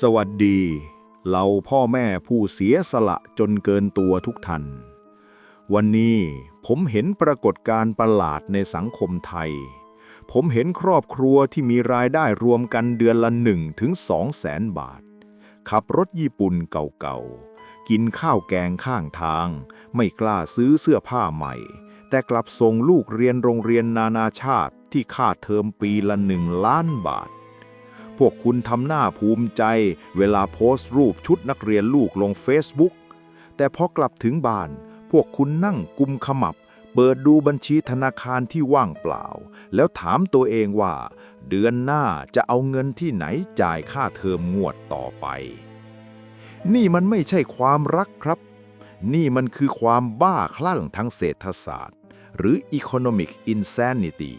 สวัสดี เราพ่อแม่ผู้เสียสละจนเกินตัวทุกท่านวันนี้ผมเห็นปรากฏการณ์ประหลาดในสังคมไทย ผมเห็นครอบครัวที่มีรายได้รวมกันเดือนละ1ถึง2แสนบาท ขับรถญี่ปุ่นเก่าๆ กินข้าวแกงข้างทาง ไม่กล้าซื้อเสื้อผ้าใหม่ แต่กลับส่งลูกเรียนโรงเรียนนานาชาติที่ค่าเทอมปีละหนึ่งล้านบาท พวกคุณทำหน้าภูมิใจ เวลาโพสต์รูปชุดนักเรียนลูกลง Facebook แต่พอกลับถึงบ้าน พวกคุณนั่งกุมขมับ เปิดดูบัญชีธนาคารที่ว่างเปล่า แล้วถามตัวเองว่า เดือนหน้าจะเอาเงินที่ไหนจ่ายค่าเทอมงวดต่อไป นี่มันไม่ใช่ความรักครับ นี่มันคือความบ้าคลั่งทางเศรษฐศาสตร์ หรือ economic insanity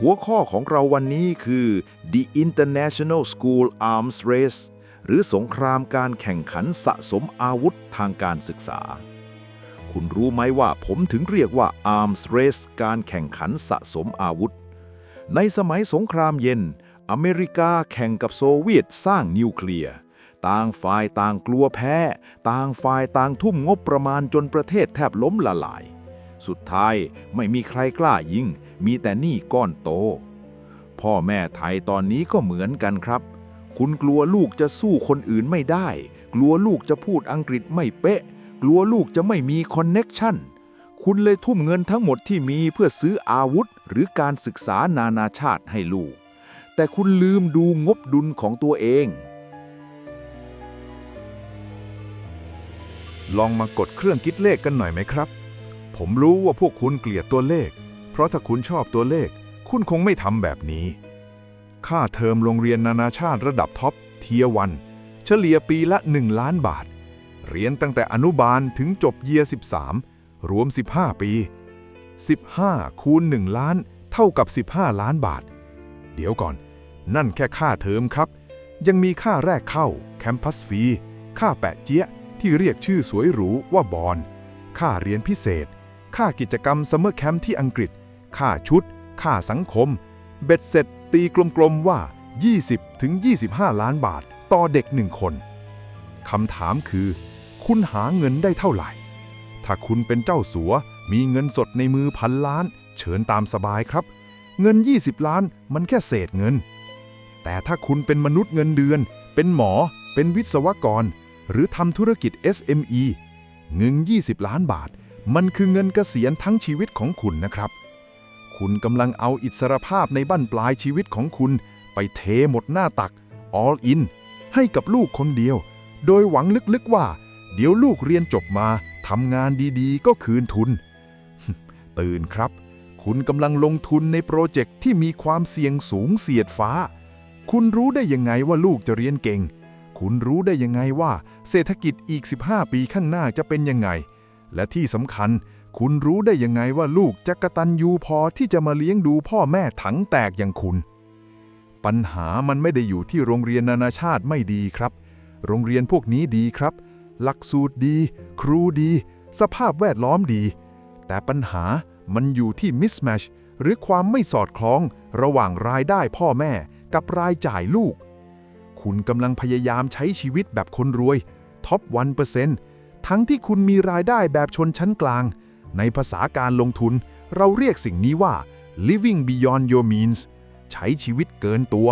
หัวข้อของเราวันนี้คือ The International School Arms Race หรือสงครามการแข่งขันสะสมอาวุธทางการศึกษา คุณรู้ไหมว่าผมถึงเรียกว่า Arms Race การแข่งขันสะสมอาวุธ ในสมัยสงครามเย็น อเมริกาแข่งกับโซเวียตสร้างนิวเคลียร์ต่างฝ่ายต่างกลัวแพ้ ต่างฝ่ายต่างทุ่มงบประมาณจนประเทศแทบล้มละลาย สุดท้ายไม่มีใครกล้ายิง มีแต่หนี้ก้อนโต พ่อแม่ไทยตอนนี้ก็เหมือนกันครับ คุณกลัวลูกจะสู้คนอื่นไม่ได้ กลัวลูกจะพูดอังกฤษไม่เป๊ะ กลัวลูกจะไม่มีคอนเน็กชันคุณเลยทุ่มเงินทั้งหมดที่มีเพื่อซื้ออาวุธ หรือการศึกษานานาชาติให้ลูก แต่คุณลืมดูงบดุลของตัวเอง ลองมากดเครื่องคิดเลขกันหน่อยไหมครับ ผมรู้ว่าพวกคุณเกลียดตัวเลข เพราะถ้าคุณชอบตัวเลข คุณคงไม่ทำแบบนี้ ค่าเทอมโรงเรียนนานาชาติระดับท็อปเทียวัน เฉลี่ยปีละ 1 ล้านบาท เรียนตั้งแต่อนุบาลถึงจบเยีย13 รวม 15 ปี 15 คูณ 1 ล้าน เท่ากับ 15 ล้านบาท เดี๋ยวก่อน นั่นแค่ค่าเทอมครับ ยังมีค่าแรกเข้า แคมปัสฟรี ค่าแปะเจี๊ยะที่เรียกชื่อสวยหรูว่าบอลค่าเรียนพิเศษ ค่ากิจกรรมซัมเมอร์แคมป์ที่อังกฤษ ค่าชุด ค่าสังคม เบ็ดเสร็จตีกลมๆว่า 20 ถึง 25 ล้านบาท ต่อเด็กหนึ่งคน คำถามคือ คุณหาเงินได้เท่าไหร่ ถ้าคุณเป็นเจ้าสัว มีเงินสดในมือพันล้าน เชิญตามสบายครับ เงิน 20 ล้านมันแค่เศษเงิน แต่ถ้าคุณเป็นมนุษย์เงินเดือน เป็นหมอ เป็นวิศวกร หรือทำธุรกิจ SME เงิน 20 ล้านบาท มันคือเงินเกษียณทั้งชีวิตของคุณนะครับ คุณกำลังเอาอิสรภาพในบั้นปลายชีวิตของคุณ ไปเทหมดหน้าตัก all in ให้กับลูกคนเดียว โดยหวังลึกๆว่า เดี๋ยวลูกเรียนจบมาทำงานดีๆ ก็คืนทุน ตื่นครับ คุณกำลังลงทุนในโปรเจกต์ที่มีความเสี่ยงสูงเสียดฟ้า คุณรู้ได้ยังไงว่าลูกจะเรียนเก่ง คุณรู้ได้ยังไงว่า เศรษฐกิจอีก 15 ปีข้างหน้าจะเป็นยังไง และที่สำคัญ คุณรู้ได้ยังไงว่าลูกจะกระตันยูพอที่จะมาเลี้ยงดูพ่อแม่ถังแตกอย่างคุณ ปัญหามันไม่ได้อยู่ที่โรงเรียนนานาชาติไม่ดีครับ โรงเรียนพวกนี้ดีครับ หลักสูตรดี ครูดี สภาพแวดล้อมดี แต่ปัญหามันอยู่ที่ mismatch หรือความไม่สอดคล้องระหว่างรายได้พ่อแม่กับรายจ่ายลูก คุณกำลังพยายามใช้ชีวิตแบบคนรวยท็อป1% ทั้งที่คุณมีรายได้แบบชนชั้นกลาง ในภาษาการลงทุน เราเรียกสิ่งนี้ว่า living beyond your means ใช้ชีวิตเกินตัว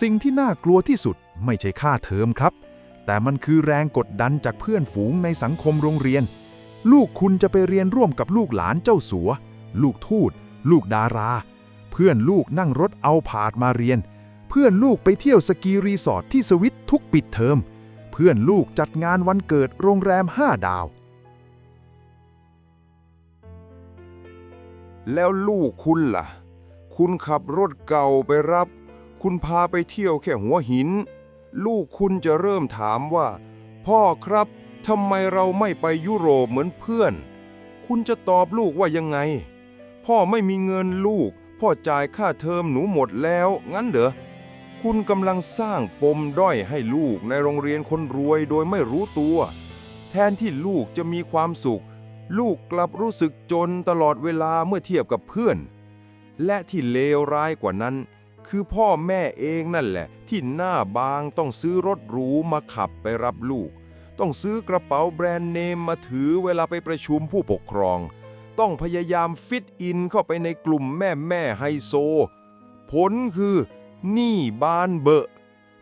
สิ่งที่น่ากลัวที่สุดไม่ใช่ค่าเทอมครับ แต่มันคือแรงกดดันจากเพื่อนฝูงในสังคมโรงเรียน ลูกคุณจะไปเรียนร่วมกับลูกหลานเจ้าสัว ลูกทูตลูกดารา เพื่อนลูกนั่งรถเอาผาดมาเรียน เพื่อนลูกไปเที่ยวสกีรีสอร์ทที่สวิตทุกปิดเทอม พื่อนลูกจัดงานวันเกิดโรงแรม 5 ดาว แล้วลูกคุณล่ะ คุณขับรถเก่าไปรับ คุณพาไปเที่ยวแค่หัวหิน ลูกคุณจะเริ่มถามว่า พ่อครับทำไมเราไม่ไปยุโรปเหมือนเพื่อน คุณจะตอบลูกว่ายังไง พ่อไม่มีเงินลูก พ่อจ่ายค่าเทอมหนูหมดแล้ว งั้นเหรอ คุณกำลังสร้างปมด้อยให้ลูกในโรงเรียนคนรวยโดยไม่รู้ตัว แทนที่ลูกจะมีความสุข ลูกกลับรู้สึกจนตลอดเวลาเมื่อเทียบกับเพื่อน และที่เลวร้ายกว่านั้น คือพ่อแม่เองนั่นแหละ ที่หน้าบางต้องซื้อรถหรูมาขับไปรับลูก ต้องซื้อกระเป๋าแบรนด์เนมมาถือเวลาไปประชุมผู้ปกครอง ต้องพยายามฟิตอินเข้าไปในกลุ่มแม่แม่ไฮโซ ผลคือ หนี้บานเบอะ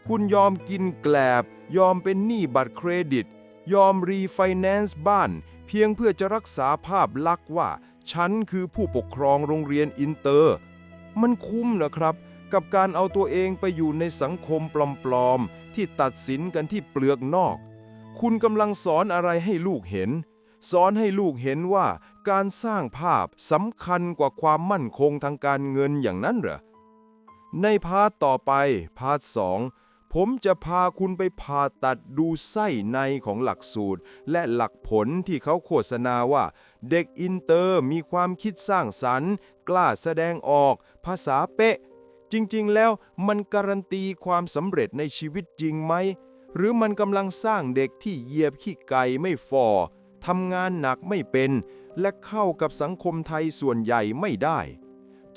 คุณยอมกินแกลบ ยอมเป็นหนี้บัตรเครดิต ยอมรีไฟแนนซ์บ้าน เพียงเพื่อจะรักษาภาพลักษณ์ว่า ฉันคือผู้ปกครองโรงเรียนอินเตอร์ มันคุ้มเหรอครับ กับการเอาตัวเองไปอยู่ในสังคมปลอมๆ ที่ตัดสินกันที่เปลือกนอก คุณกำลังสอนอะไรให้ลูกเห็น สอนให้ลูกเห็นว่าการสร้างภาพสำคัญกว่าความมั่นคงทางการเงินอย่างนั้นเหรอ ในพาร์ทต่อไปพาร์ทสองผมจะพาคุณไปผ่าตัดดูไส้ในของหลักสูตร และหลักผลที่เขาโฆษณาว่า เด็กอินเตอร์มีความคิดสร้างสรรค์ กล้าแสดงออก ภาษาเป๊ะ จริงๆ แล้วมันการันตีความสำเร็จในชีวิตจริงไหม หรือมันกำลังสร้างเด็กที่เหยียบขี้ไก่ไม่ฟอทำงานหนักไม่เป็น และเข้ากับสังคมไทยส่วนใหญ่ไม่ได้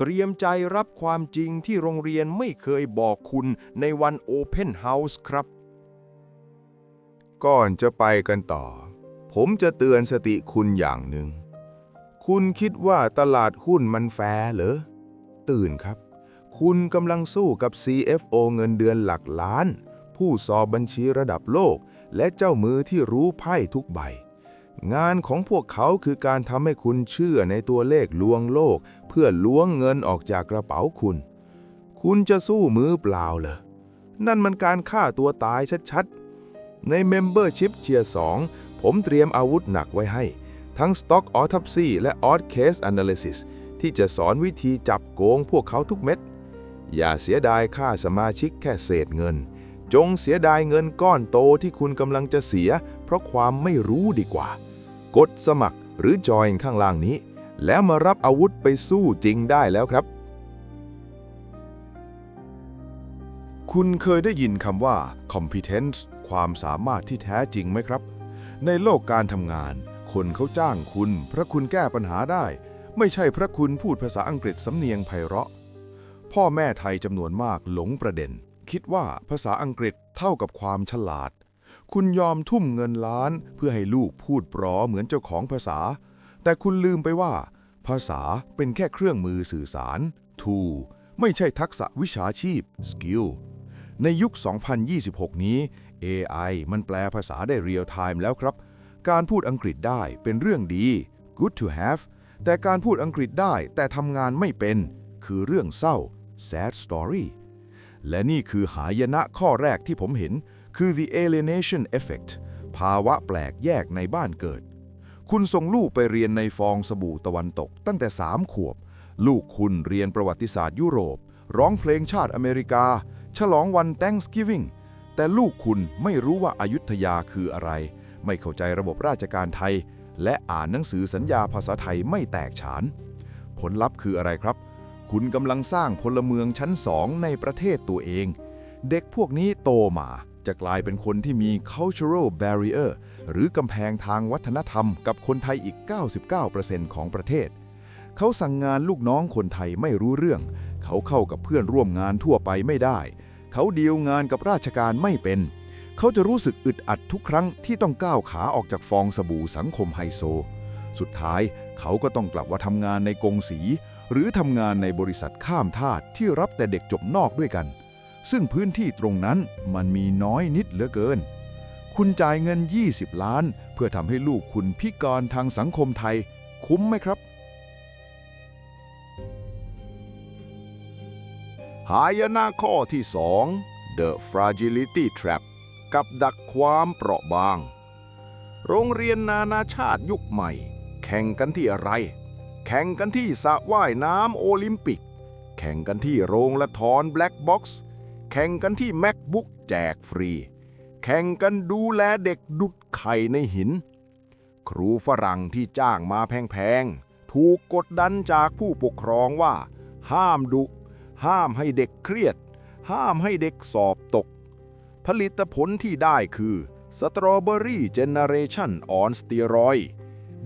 เตรียมใจรับความจริงที่โรงเรียนไม่เคยบอกคุณในวันโอเพนเฮาส์ครับ ก่อนจะไปกันต่อ ผมจะเตือนสติคุณอย่างหนึ่ง คุณคิดว่าตลาดหุ้นมันแฟร์เหรอ ตื่นครับ คุณกำลังสู้กับ CFO เงินเดือนหลักล้าน ผู้สอบบัญชีระดับโลก และเจ้ามือที่รู้ไพ่ทุกใบ งานของพวกเขาคือการทำให้คุณเชื่อในตัวเลขลวงโลก เพื่อล้วงเงินออกจากกระเป๋าคุณ คุณจะสู้มือเปล่าเหรอ นั่นมันการฆ่าตัวตายชัดๆ ใน Membership เชียร์2ผมเตรียมอาวุธหนักไว้ให้ ทั้ง Stock Autopsy และ Odd Case Analysis ที่จะสอนวิธีจับโกงพวกเขาทุกเม็ด อย่าเสียดายค่าสมาชิกแค่เศษเงิน จงเสียดายเงินก้อนโตที่คุณกำลังจะเสีย เพราะความไม่รู้ดีกว่า กดสมัครหรือจอยข้างล่างนี้ แล้วมารับอาวุธไปสู้จริงได้แล้วครับ คุณเคยได้ยินคำว่า competence ความสามารถที่แท้จริงไหมครับ ในโลกการทำงาน คนเขาจ้างคุณ เพราะคุณแก้ปัญหาได้ ไม่ใช่เพราะคุณพูดภาษาอังกฤษสำเนียงไพเราะ พ่อแม่ไทยจำนวนมากหลงประเด็น คิดว่าภาษาอังกฤษเท่ากับความฉลาด คุณยอมทุ่มเงินล้านเพื่อให้ลูกพูดปรอเหมือนเจ้าของภาษา แต่คุณลืมไปว่า ภาษาเป็นแค่เครื่องมือสื่อสาร tool ไม่ใช่ทักษะวิชาชีพ skill ในยุค 2026 นี้ AI มันแปลภาษาได้เรียลไทม์แล้วครับ การพูดอังกฤษได้เป็นเรื่องดี good to have แต่การพูดอังกฤษได้แต่ทำงานไม่เป็น คือเรื่องเศร้า sad story และนี่คือหายนะข้อแรกที่ผมเห็น คือ the alienation effect ภาวะแปลกแยกในบ้านเกิด คุณส่งลูกไปเรียนในฟองสบู่ตะวันตกตั้งแต่ 3 ขวบ ลูกคุณเรียนประวัติศาสตร์ยุโรป ร้องเพลงชาติอเมริกา ฉลองวัน Thanksgiving แต่ลูกคุณไม่รู้ว่าอายุทยาคืออะไร ไม่เข้าใจระบบราชการไทย และอ่านหนังสือสัญญาภาษาไทยไม่แตกฉาน ผลลัพธ์คืออะไรครับ คุณกำลังสร้างพลเมืองชั้นสองในประเทศตัวเอง เด็กพวกนี้โตมา จะกลายเป็นคนที่มี cultural barrier หรือกำแพงทางวัฒนธรรมกับคนไทยอีก 99%ของประเทศ เขาสั่งงานลูกน้องคนไทยไม่รู้เรื่อง เขาเข้ากับเพื่อนร่วมงานทั่วไปไม่ได้ เขาเดีลงานกับราชการไม่เป็น เขาจะรู้สึกอึดอัดทุกครั้งที่ต้องก้าวขาออกจากฟองสบู่สังคมไฮโซ สุดท้ายเขาก็ต้องกลับมาทำงานในกงสี หรือทำงานในบริษัทข้ามทาสที่รับแต่เด็กจบนอกด้วยกัน ซึ่งพื้นที่ตรงนั้นมันมีน้อยนิดเหลือเกิน คุณจ่ายเงิน 20 ล้าน เพื่อทำให้ลูกคุณพิการทางสังคมไทย คุ้มไหมครับ หายนะข้อที่ 2 The Fragility Trap กับดักความเปราะบาง โรงเรียนนานาชาติยุคใหม่ แข่งกันที่อะไร แข่งกันที่สระว่ายน้ำโอลิมปิก แข่งกันที่โรงละทอนแบล็กบ็อกซ์ แข่งกันที่ MacBook แจกฟรี แข่งกันดูแลเด็กดุดไข่ในหิน ครูฝรั่งที่จ้างมาแพงๆ ถูกกดดันจากผู้ปกครองว่า ห้ามดุ ห้ามให้เด็กเครียด ห้ามให้เด็กสอบตก ผลิตผลที่ได้คือสตรอเบอรี่เจเนเรชันออนสเตียรอย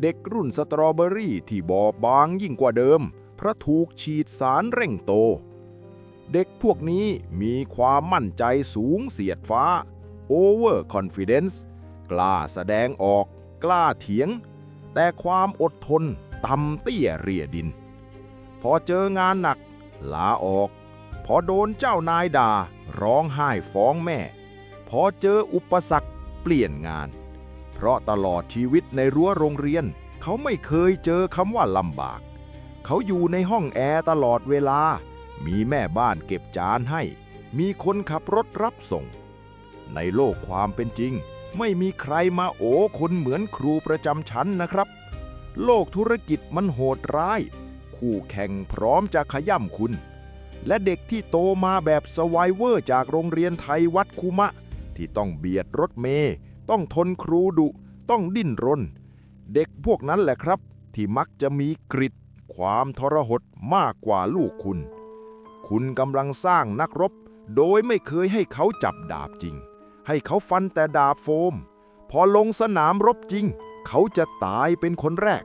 เด็กรุ่นสตรอเบอรี่ที่บอบบางยิ่งกว่าเดิม เพราะถูกฉีดสารเร่งโต เด็กพวกนี้มีความมั่นใจสูงเสียดฟ้า over confidence กล้าแสดงออก กล้าเถียง แต่ความอดทนต่ำเตี้ยเรียดิน พอเจองานหนัก ลาออก พอโดนเจ้านายด่า ร้องไห้ฟ้องแม่ พอเจออุปสรรคเปลี่ยนงาน เพราะตลอดชีวิตในรั้วโรงเรียน เขาไม่เคยเจอคำว่าลำบาก เขาอยู่ในห้องแอร์ตลอดเวลา มีแม่บ้านเก็บจานให้ มีคนขับรถรับส่ง ในโลกความเป็นจริง ไม่มีใครมาโอคนเหมือนครูประจำชั้นนะครับ โลกธุรกิจมันโหดร้าย คู่แข่งพร้อมจะขย่ำคุณ และเด็กที่โตมาแบบสไวเวอร์จากโรงเรียนไทยวัดคุมะ ที่ต้องเบียดรถเมย์ต้องทนครูดุ ต้องดิ้นรน เด็กพวกนั้นแหละครับ ที่มักจะมีกริดความทรหดมากกว่าลูกคุณ คุณกำลังสร้างนักรบ โดยไม่เคยให้เขาจับดาบจริง ให้เขาฟันแต่ดาบโฟม พอลงสนามรบจริง เขาจะตายเป็นคนแรก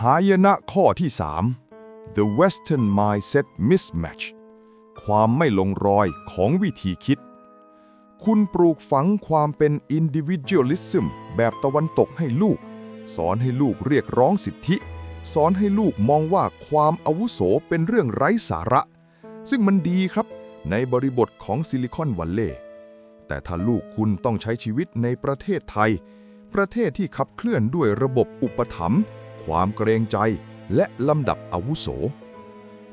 หายนะข้อที่ 3 The Western Mindset Mismatch ความไม่ลงรอยของวิธีคิด คุณปลูกฝังความเป็น individualism แบบตะวันตกให้ลูก สอนให้ลูกเรียกร้องสิทธิ สอนให้ลูกมองว่าความอาวุโสเป็นเรื่องไร้สาระ ซึ่งมันดีครับในบริบทของซิลิคอนวัลเลย์แต่ถ้าลูกคุณต้องใช้ชีวิตในประเทศไทย ประเทศที่ขับเคลื่อนด้วยระบบอุปถัมภ์ความเกรงใจ และลำดับอาวุโส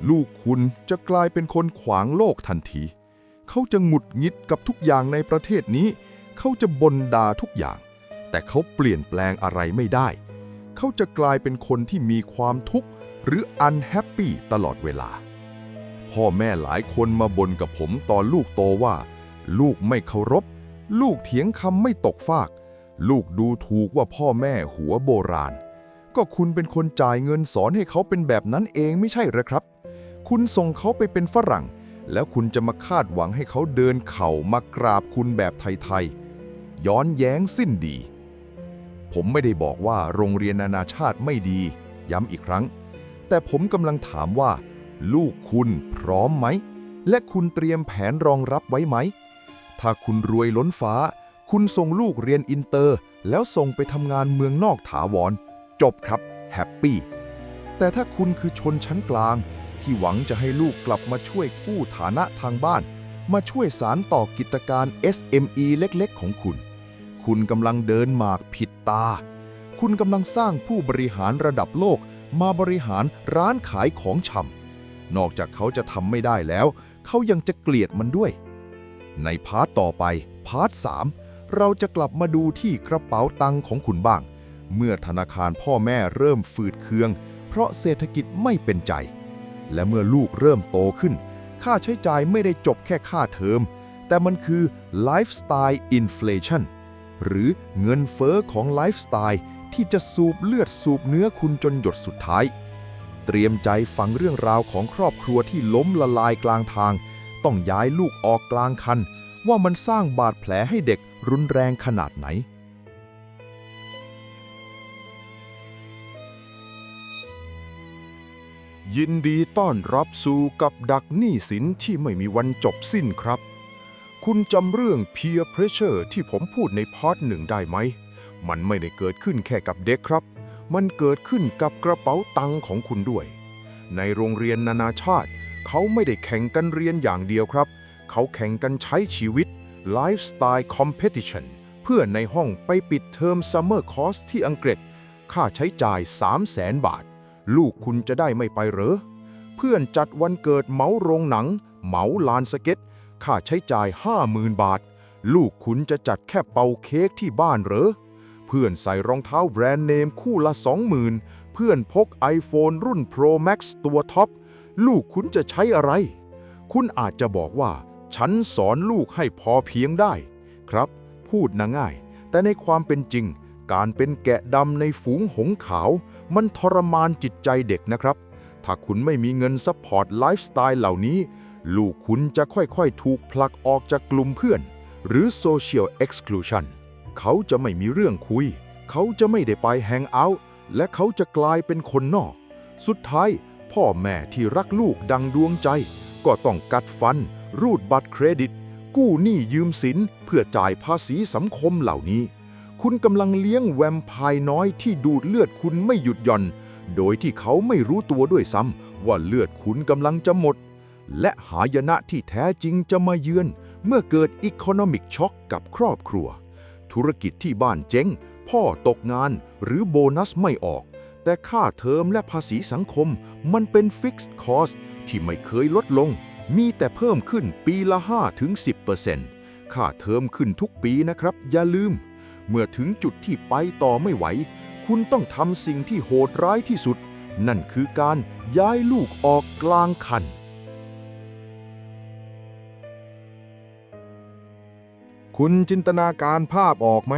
ลูกคุณจะกลายเป็นคนขวางโลกทันที เขาจะหงุดหงิดกับทุกอย่างในประเทศนี้ เขาจะบ่นด่าทุกอย่าง แต่เขาเปลี่ยนแปลงอะไรไม่ได้ เขาจะกลายเป็นคนที่มีความทุกข์หรือ unhappy ตลอดเวลา พ่อแม่หลายคนมาบ่นกับผมตอนลูกโตว่า ลูกไม่เคารพ ลูกเถียงคำไม่ตกฟาก ลูกดูถูกว่าพ่อแม่หัวโบราณ ก็คุณเป็นคนจ่ายเงินสอนให้เขาเป็นแบบนั้นเองไม่ใช่หรอครับ คุณส่งเขาไปเป็นฝรั่ง แล้วคุณจะมาคาดหวังให้เขาเดินเข่ามากราบคุณแบบไทยๆย้อนแย้งสิ้นดี ผมไม่ได้บอกว่าโรงเรียนนานาชาติไม่ดี ย้ำอีกครั้ง แต่ผมกำลังถามว่า ลูกคุณพร้อมไหม และคุณเตรียมแผนรองรับไว้ไหม ถ้าคุณรวยล้นฟ้า คุณส่งลูกเรียนอินเตอร์ แล้วส่งไปทำงานเมืองนอกถาวร จบครับแฮปปี้แต่ถ้าคุณคือชนชั้นกลาง ที่หวังจะให้ลูกกลับมาช่วยกู้ฐานะทางบ้าน มาช่วยสารต่อกิจการ SME เล็กๆ ของคุณ คุณกำลังเดินหมากผิดตา คุณกำลังสร้างผู้บริหารระดับโลกมาบริหารร้านขายของชำนอกจากเขาจะทำไม่ได้แล้ว เขายังจะเกลียดมันด้วย ในพาร์ทต่อไป พาร์ท 3 เราจะกลับมาดูที่กระเป๋าตังค์ของคุณบ้าง เมื่อธนาคารพ่อแม่เริ่มฝืดเคือง เพราะเศรษฐกิจไม่เป็นใจ และเมื่อลูกเริ่มโตขึ้น ค่าใช้จ่ายไม่ได้จบแค่ค่าเทอมแต่มันคือไลฟ์สไตล์อินฟล t i o n หรือเงินเฟอ้อของไลฟ์สไตล์ที่จะสูบเลือดสูบเนื้อคุณจนหยดสุดท้าย เตรียมใจฟังเรื่องราวของครอบครัวที่ล้มละลายกลางทาง ต้องย้ายลูกออกกลางคัน ว่ามันสร้างบาดแผลให้เด็กรุนแรงขนาดไหน ยินดีต้อนรับสู่กับดักหนี้สินที่ไม่มีวันจบสิ้นครับ คุณจำเรื่อง peer pressure ที่ผมพูดในพาร์ทหนึ่งได้ไหม มันไม่ได้เกิดขึ้นแค่กับเด็กครับ มันเกิดขึ้นกับกระเป๋าตังค์ของคุณด้วย ในโรงเรียนนานาชาติ เขาไม่ได้แข่งกันเรียนอย่างเดียวครับ เขาแข่งกันใช้ชีวิต lifestyle competition เพื่อในห้องไปปิดเทอม summer course ที่อังกฤษ ค่าใช้จ่าย 3 0 0แสนบาท ลูกคุณจะได้ไม่ไปเหรอ เพื่อนจัดวันเกิดเหมาโรงหนังเหมาลานสเก็ต ค่าใช้จ่าย50,000บาท ลูกคุณจะจัดแค่เป่าเค้กที่บ้านเหรอ เพื่อนใส่รองเท้าแบรนด์เนมคู่ละ20,000เพื่อนพก iPhone รุ่น Pro Max ตัวท็อป ลูกคุณจะใช้อะไร คุณอาจจะบอกว่า ฉันสอนลูกให้พอเพียงได้ ครับ พูดนะง่าย แต่ในความเป็นจริง การเป็นแกะดำในฝูงหงส์ขาว มันทรมานจิตใจเด็กนะครับ ถ้าคุณไม่มีเงินซัพพอร์ตไลฟ์สไตล์เหล่านี้ ลูกคุณจะค่อยๆ ถูกผลักออกจากกลุ่มเพื่อน หรือ Social Exclusion เขาจะไม่มีเรื่องคุย เขาจะไม่ได้ไปแฮงเอาท์และเขาจะกลายเป็นคนนอก สุดท้าย พ่อแม่ที่รักลูกดังดวงใจ ก็ต้องกัดฟัน รูดบัตรเครดิต กู้หนี้ยืมสินเพื่อจ่ายภาษีสังคมเหล่านี้ คุณกำลังเลี้ยงแวมไพร์น้อยที่ดูดเลือดคุณไม่หยุดหย่อน โดยที่เขาไม่รู้ตัวด้วยซ้ำว่าเลือดคุณกำลังจะหมด และหายนะที่แท้จริงจะมาเยือน เมื่อเกิดอีโคโนมิกช็อคกับครอบครัว ธุรกิจที่บ้านเจ๊ง พ่อตกงานหรือโบนัสไม่ออก แต่ค่าเทอมและภาษีสังคมมันเป็นฟิกซ์คอสที่ไม่เคยลดลง มีแต่เพิ่มขึ้นปีละ 5-10%ค่าเทอมขึ้นทุกปีนะครับ อย่าลืม เมื่อถึงจุดที่ไปต่อไม่ไหว คุณต้องทำสิ่งที่โหดร้ายที่สุด นั่นคือการย้ายลูกออกกลางคัน คุณจินตนาการภาพออกไหม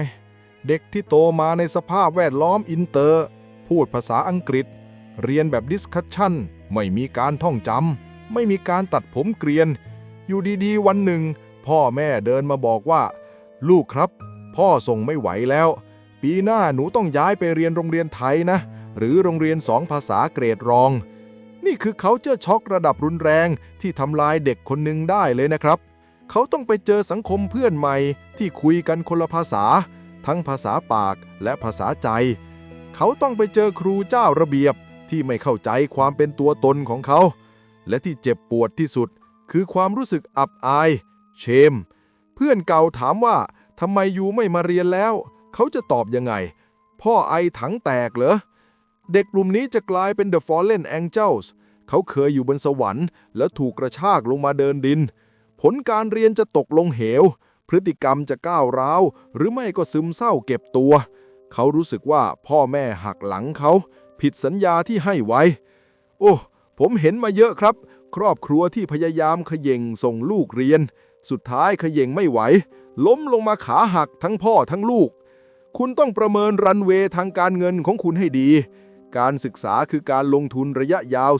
เด็กที่โตมาในสภาพแวดล้อมอินเตอร์ พูดภาษาอังกฤษ เรียนแบบดิสคัชชั่น ไม่มีการท่องจำ ไม่มีการตัดผมเกรียน อยู่ดีๆ วันหนึ่ง พ่อแม่เดินมาบอกว่า ลูกครับ พ่อส่งไม่ไหวแล้ว ปีหน้าหนูต้องย้ายไปเรียนโรงเรียนไทยนะ หรือโรงเรียนสองภาษาเกรดรอง นี่คือเขาเจอช็อกระดับรุนแรงที่ทำลายเด็กคนหนึ่งได้เลยนะครับ เขาต้องไปเจอสังคมเพื่อนใหม่ที่คุยกันคนละภาษา ทั้งภาษาปากและภาษาใจ เขาต้องไปเจอครูเจ้าระเบียบที่ไม่เข้าใจความเป็นตัวตนของเขา และที่เจ็บปวดที่สุด คือความรู้สึกอับอาย เชม เพื่อนเก่าถามว่าทำไมยูไม่มาเรียนแล้ว เขาจะตอบยังไง พ่อไอถังแตกเหรอ เด็กกลุ่มนี้จะกลายเป็น The Fallen Angels เขาเคยอยู่บนสวรรค์ แล้วถูกกระชากลงมาเดินดิน ผลการเรียนจะตกลงเหว พฤติกรรมจะก้าวร้าว หรือไม่ก็ซึมเศร้าเก็บตัว เขารู้สึกว่าพ่อแม่หักหลังเขา ผิดสัญญาที่ให้ไว้ โอ้ ผมเห็นมาเยอะครับ ครอบครัวที่พยายามขย่งส่งลูกเรียน สุดท้ายขย่งไม่ไหว ล้มลงมาขาหักทั้งพ่อทั้งลูก คุณต้องประเมินรันเวย์ทางการเงินของคุณให้ดี การศึกษาคือการลงทุนระยะยาว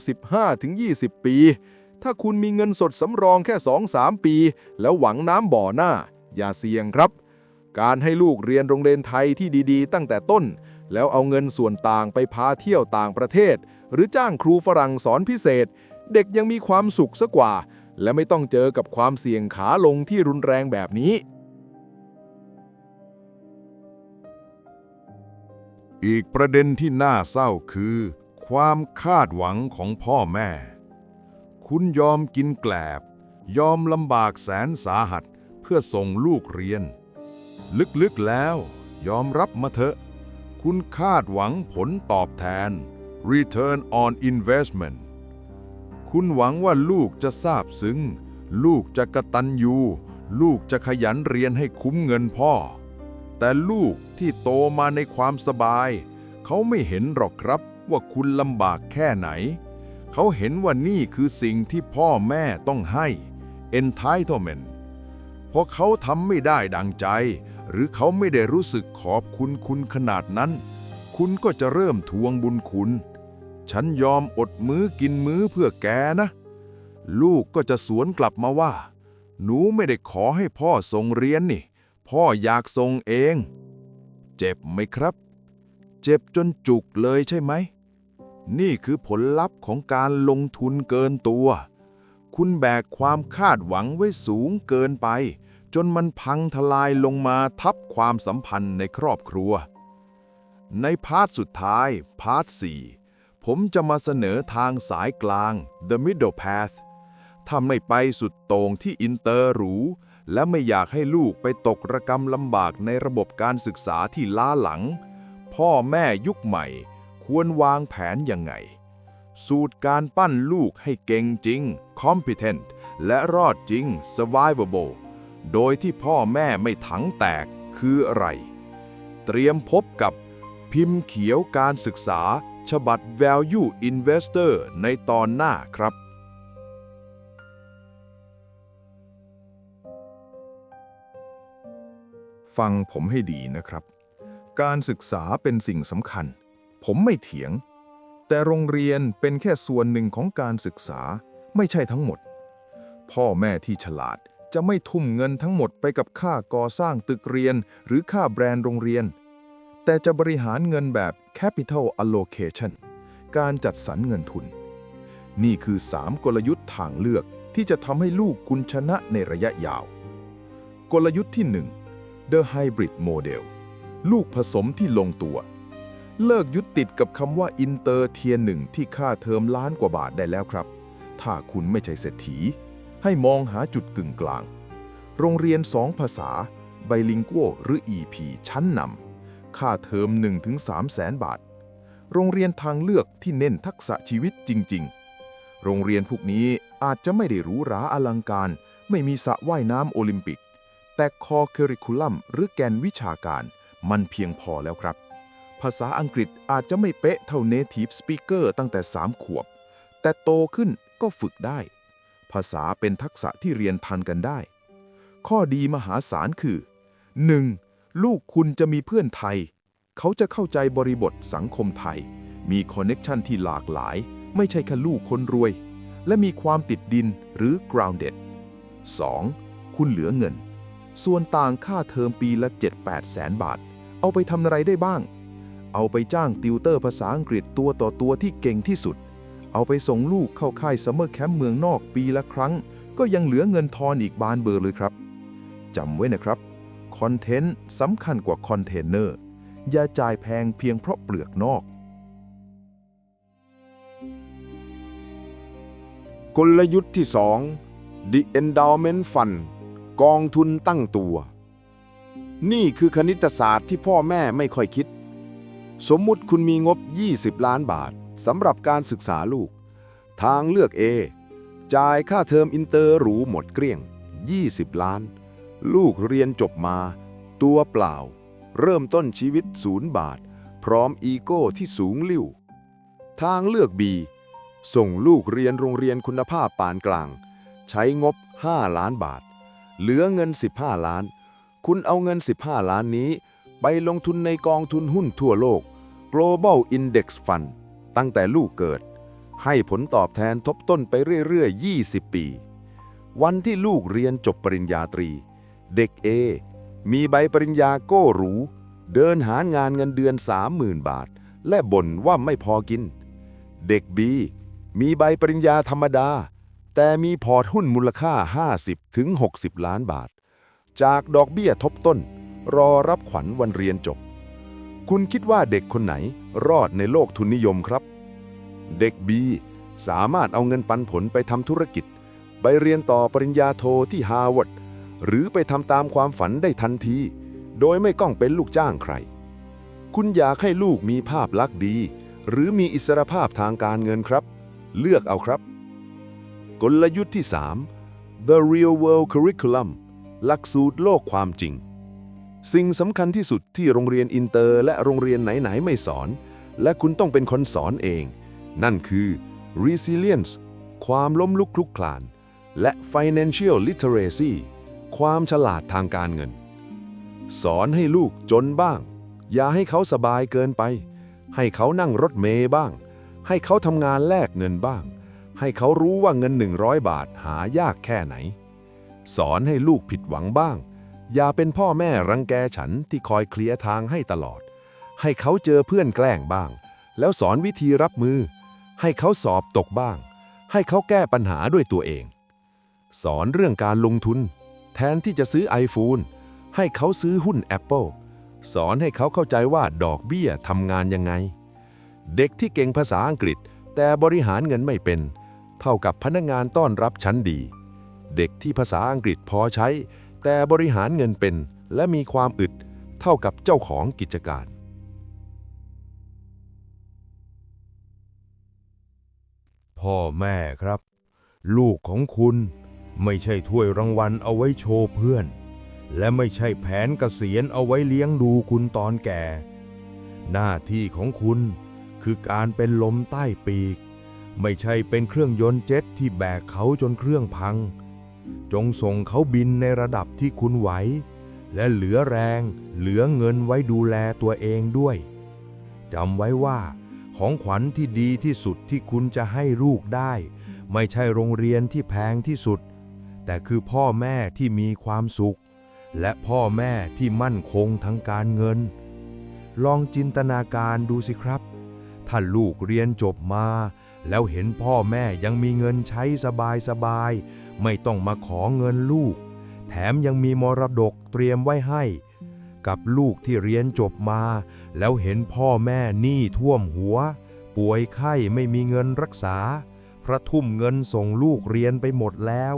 15-20 ปี ถ้าคุณมีเงินสดสำรองแค่ 2-3 ปี แล้วหวังน้ำบ่อหน้า อย่าเสี่ยงครับ การให้ลูกเรียนโรงเรียนไทยที่ดีๆ ตั้งแต่ต้น แล้วเอาเงินส่วนต่างไปพาเที่ยวต่างประเทศ หรือจ้างครูฝรั่งสอนพิเศษ เด็กยังมีความสุขซะกว่า และไม่ต้องเจอกับความเสี่ยงขาลงที่รุนแรงแบบนี้ อีกประเด็นที่น่าเศร้าคือ ความคาดหวังของพ่อแม่ คุณยอมกินแกลบ ยอมลำบากแสนสาหัสเพื่อส่งลูกเรียน ลึกๆแล้ว ยอมรับมาเถอะ คุณคาดหวังผลตอบแทน return on investment คุณหวังว่าลูกจะซาบซึ้ง ลูกจะกระตันยูลูกจะขยันเรียนให้คุ้มเงินพ่อ แต่ลูกที่โตมาในความสบาย เขาไม่เห็นหรอกครับว่าคุณลำบากแค่ไหน เขาเห็นว่านี่คือสิ่งที่พ่อแม่ต้องให้ entitlement พอเขาทำไม่ได้ดังใจ หรือเขาไม่ได้รู้สึกขอบคุณคุณขนาดนั้น คุณก็จะเริ่มทวงบุญคุณ ฉันยอมอดมื้อกินมื้อเพื่อแกนะ ลูกก็จะสวนกลับมาว่า หนูไม่ได้ขอให้พ่อส่งเรียนนี่ พ่ออยากส่งเอง เจ็บไหมครับ เจ็บจนจุกเลยใช่ไหม นี่คือผลลัพธ์ของการลงทุนเกินตัว คุณแบกความคาดหวังไว้สูงเกินไป จนมันพังทลายลงมาทับความสัมพันธ์ในครอบครัว ในพาร์ทสุดท้าย พาร์ท 4 ผมจะมาเสนอทางสายกลาง the middle path ถ้าไม่ไปสุดโต่งที่อินเตอร์หรู และไม่อยากให้ลูกไปตกระกรรมลำบากในระบบการศึกษาที่ล้าหลัง พ่อแม่ยุคใหม่ ควรวางแผนยังไง สูตรการปั้นลูกให้เก่งจริง competent และรอดจริง survivable โดยที่พ่อแม่ไม่ถังแตกคืออะไร เตรียมพบกับพิมพ์เขียวการศึกษา ฉบับ Value Investor ในตอนหน้าครับฟังผมให้ดีนะครับ การศึกษาเป็นสิ่งสำคัญ ผมไม่เถียง แต่โรงเรียนเป็นแค่ส่วนหนึ่งของการศึกษาไม่ใช่ทั้งหมด พ่อแม่ที่ฉลาดจะไม่ทุ่มเงินทั้งหมดไปกับค่าก่อสร้างตึกเรียน หรือค่าแบรนด์โรงเรียน แต่จะบริหารเงินแบบ capital allocation การจัดสรรเงินทุน นี่คือ 3 กลยุทธ์ทางเลือกที่จะทำให้ลูกคุณชนะในระยะยาว กลยุทธ์ที่ 1 The Hybrid Model ลูกผสมที่ลงตัว เลิกยึดติดกับคำว่าอินเตอร์เทียหนึ่งที่ค่าเทอมล้านกว่าบาทได้แล้วครับ ถ้าคุณไม่ใช่เศรษฐี ให้มองหาจุดกึ่งกลาง โรงเรียน2ภาษาไบลิงกัวหรือ EP ชั้นนำค่าเทอม 1-3แสนบาท โรงเรียนทางเลือกที่เน้นทักษะชีวิตจริง ๆ โรงเรียนพวกนี้อาจจะไม่ได้หรูหราอลังการ ไม่มีสระว่ายน้ำโอลิมปิก แต่คอเคอริคูลัมหรือแกนวิชาการ มันเพียงพอแล้วครับ ภาษาอังกฤษอาจจะไม่เป๊ะเท่า Native Speaker ตั้งแต่ 3 ขวบ แต่โตขึ้นก็ฝึกได้ ภาษาเป็นทักษะที่เรียนทันกันได้ ข้อดีมหาศาลคือ 1. ลูกคุณจะมีเพื่อนไทย เขาจะเข้าใจบริบทสังคมไทย มีคอนเน็กชันที่หลากหลาย ไม่ใช่แค่ลูกคนรวย และมีความติดดินหรือ grounded 2. คุณเหลือเงิน ส่วนต่างค่าเทอมปีละ 7-8 แสนบาท เอาไปทำอะไรได้บ้าง เอาไปจ้างติวเตอร์ภาษาอังกฤษตัวต่อตัวที่เก่งที่สุด เอาไปส่งลูกเข้าค่ายซัมเมอร์แคมป์เมืองนอกปีละครั้ง ก็ยังเหลือเงินทอนอีกบานเบอร์เลยครับจำไว้นะครับ คอนเทนต์สำคัญกว่าคอนเทนเนอร์ อย่าจ่ายแพงเพียงเพราะเปลือกนอก กลยุทธ์ที่ 2 The Endowment Fund กองทุนตั้งตัว นี่คือคณิตศาสตร์ที่พ่อแม่ไม่ค่อยคิด สมมุติคุณมีงบ 20 ล้านบาทสำหรับการศึกษาลูก ทางเลือก A จ่ายค่าเทอมอินเตอร์หรูหมดเกลี้ยง 20 ล้าน ลูกเรียนจบมา ตัวเปล่า เริ่มต้นชีวิตศูนย์บาท พร้อมอีโก้ที่สูงลิ่ว ทางเลือก B ส่งลูกเรียนโรงเรียนคุณภาพปานกลาง ใช้งบ 5 ล้านบาท เหลือเงิน 15 ล้าน คุณเอาเงิน 15 ล้านนี้ ไปลงทุนในกองทุนหุ้นทั่วโลก Global Index Fund ตั้งแต่ลูกเกิด ให้ผลตอบแทนทบต้นไปเรื่อยๆ 20 ปี วันที่ลูกเรียนจบปริญญาตรี เด็ก A มีใบปริญญาโก้หรู เดินหางานเงินเดือน 30,000 บาท และบ่นว่าไม่พอกิน เด็ก B มีใบปริญญาธรรมดา แต่มีพอร์ตหุ้นมูลค่า 50-60 ล้านบาท จากดอกเบี้ยทบต้น รอรับขวัญวันเรียนจบ คุณคิดว่าเด็กคนไหนรอดในโลกทุนนิยมครับ เด็ก B สามารถเอาเงินปันผลไปทำธุรกิจ ไปเรียนต่อปริญญาโทที่ฮาร์วาร์ดหรือไปทำตามความฝันได้ทันที โดยไม่ต้องเป็นลูกจ้างใคร คุณอยากให้ลูกมีภาพลักษณ์ดี หรือมีอิสรภาพทางการเงินครับ เลือกเอาครับ กลยุทธ์ที่ 3 The Real World Curriculum หลักสูตรโลกความจริง สิ่งสำคัญที่สุดที่โรงเรียนอินเตอร์และโรงเรียนไหน ๆ ไม่สอน และคุณต้องเป็นคนสอนเอง นั่นคือ Resilience ความล้มลุกคลุกคลาน และ Financial Literacy ความฉลาดทางการเงิน สอนให้ลูกจนบ้าง อย่าให้เขาสบายเกินไป ให้เขานั่งรถเมย์บ้าง ให้เขาทำงานแลกเงินบ้าง ให้เขารู้ว่าเงิน 100 บาทหายากแค่ไหน สอนให้ลูกผิดหวังบ้าง อย่าเป็นพ่อแม่รังแกฉันที่คอยเคลียร์ทางให้ตลอด ให้เขาเจอเพื่อนแกล้งบ้าง แล้วสอนวิธีรับมือ ให้เขาสอบตกบ้าง ให้เขาแก้ปัญหาด้วยตัวเอง สอนเรื่องการลงทุน แทนที่จะซื้อ iPhone ให้เขาซื้อหุ้น Apple สอนให้เขาเข้าใจว่าดอกเบี้ยทำงานยังไง เด็กที่เก่งภาษาอังกฤษ แต่บริหารเงินไม่เป็น เท่ากับพนักงานต้อนรับชั้นดี เด็กที่ภาษาอังกฤษพอใช้ แต่บริหารเงินเป็นและมีความอึดเท่ากับเจ้าของกิจการ พ่อแม่ครับ ลูกของคุณไม่ใช่ถ้วยรางวัลเอาไว้โชว์เพื่อน และไม่ใช่แผนเกษียณเอาไว้เลี้ยงดูคุณตอนแก่ หน้าที่ของคุณคือการเป็นลมใต้ปีก ไม่ใช่เป็นเครื่องยนต์เจ็ตที่แบกเขาจนเครื่องพัง จงส่งเขาบินในระดับที่คุณไหว และเหลือแรง เหลือเงินไว้ดูแลตัวเองด้วยจำไว้ว่า ของขวัญที่ดีที่สุดที่คุณจะให้ลูกได้ ไม่ใช่โรงเรียนที่แพงที่สุด แต่คือพ่อแม่ที่มีความสุข และพ่อแม่ที่มั่นคงทั้งการเงิน ลองจินตนาการดูสิครับ ถ้าลูกเรียนจบมา แล้วเห็นพ่อแม่ยังมีเงินใช้สบายสบาย ไม่ต้องมาขอเงินลูก แถมยังมีมรดกเตรียมไว้ให้ กับลูกที่เรียนจบมา แล้วเห็นพ่อแม่หนี้ท่วมหัว ป่วยไข้ไม่มีเงินรักษา พระทุ่มเงินส่งลูกเรียนไปหมดแล้ว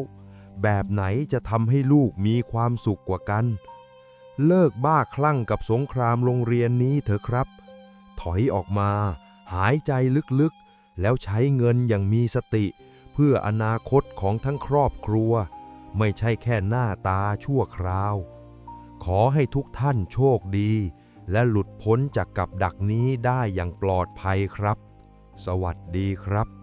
แบบไหนจะทำให้ลูกมีความสุขกว่ากัน เลิกบ้าคลั่งกับสงครามโรงเรียนนี้เถอะครับ ถอยออกมา หายใจลึกๆ แล้วใช้เงินอย่างมีสติ เพื่ออนาคตของทั้งครอบครัว ไม่ใช่แค่หน้าตาชั่วคราว ขอให้ทุกท่านโชคดี และหลุดพ้นจากกับดักนี้ได้อย่างปลอดภัยครับ สวัสดีครับ